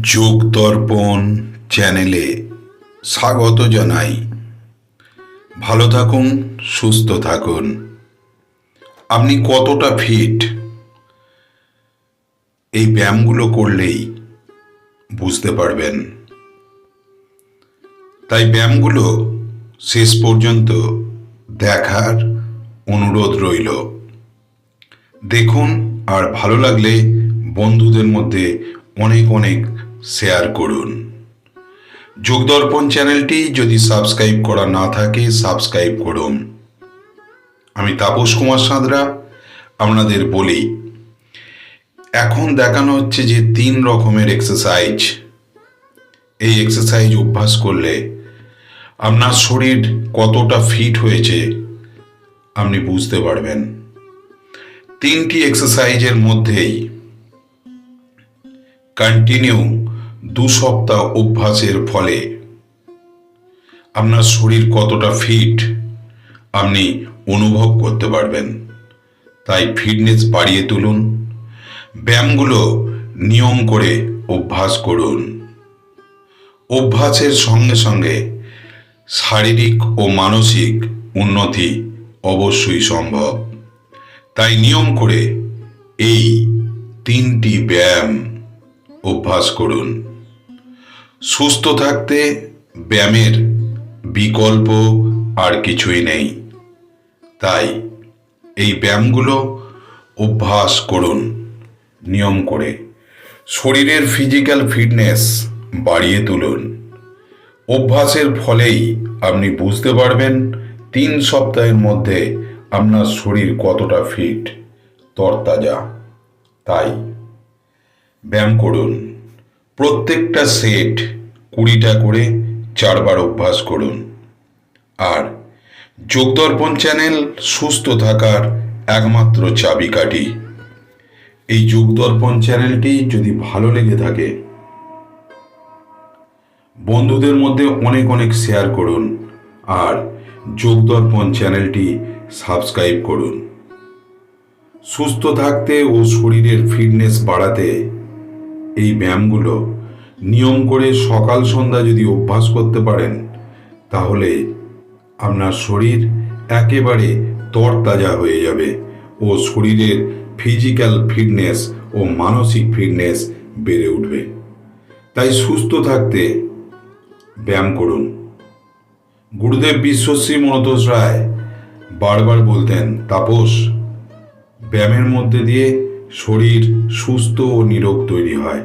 যোগ দর্পণ চ্যানেলে স্বাগত জানাই। ভালো থাকুন, সুস্থ থাকুন। আপনি কতটা ফিট এই ব্যায়ামগুলো করলেই বুঝতে পারবেন। তাই ব্যায়ামগুলো শেষ পর্যন্ত দেখার অনুরোধ রইল। দেখুন, আর ভালো লাগলে বন্ধুদের মধ্যে অনেক অনেক শেয়ার করুন। যোগদর্পণ চ্যানেলটি যদি সাবস্ক্রাইব করা না থাকে, সাবস্ক্রাইব করুন। আমি তাপস কুমার সাঁতরা, আপনাদের বলি, এখন দেখানো হচ্ছে যে তিন রকমের এক্সারসাইজ এই এক্সারসাইজ অভ্যাস করলে আপনার শরীর কতটা ফিট হয়েছে, আপনি বুঝতে পারবেন। তিনটি এক্সারসাইজের মধ্যেই কন্টিনিউ দু সপ্তাহ অভ্যাসের ফলে। আপনার শরীর কতটা ফিট আপনি অনুভব করতে পারবেন। তাই ফিটনেস বাড়িয়ে তুলুন। ব্যায়ামগুলো নিয়ম করে অভ্যাস করুন। অভ্যাসের সঙ্গে সঙ্গে শারীরিক ও মানসিক উন্নতি অবশ্যই সম্ভব। তাই নিয়ম করে এই তিনটি ব্যায়াম অভ্যাস করুন। সুস্থ থাকতে ব্যায়ামের বিকল্প আর কিছুই নেই। তাই এই ব্যায়ামগুলো অভ্যাস করুন। নিয়ম করে শরীরের ফিজিক্যাল ফিটনেস বাড়িয়ে তুলুন। অভ্যাসের ফলেই আপনি বুঝতে পারবেন তিন সপ্তাহের মধ্যে আপনার শরীর কতটা ফিট তরতাজা। তাই ব্যায়াম করুন। প্রত্যেকটা সেট কুড়িটা করে চারবার অভ্যাস করুন। আর যোগদর্পণ চ্যানেল সুস্থ থাকার একমাত্র চাবিকাঠি এই যোগদর্পণ চ্যানেলটি যদি ভালো লেগে থাকে, বন্ধুদের মধ্যে অনেক অনেক শেয়ার করুন আর যোগদর্পণ চ্যানেলটি সাবস্ক্রাইব করুন। সুস্থ থাকতে ও শরীরের ফিটনেস বাড়াতে এই ব্যায়ামগুলো নিয়ম করে সকাল সন্ধ্যা যদি অভ্যাস করতে পারেন, তাহলে আপনার শরীর একেবারে তরতাজা হয়ে যাবে ও শরীরের ফিজিক্যাল ফিটনেস ও মানসিক ফিটনেস বেড়ে উঠবে। তাই সুস্থ থাকতে ব্যায়াম করুন। গুরুদেব বিশ্বশ্রী মনতোষ রায় বারবার বলতেন, তাপস, ব্যায়ামের মধ্যে দিয়ে শরীর সুস্থ ও নিরোগ তৈরি হয়।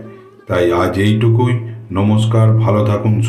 তাই আজ এইটুকুই। নমস্কার ভালো থাকুন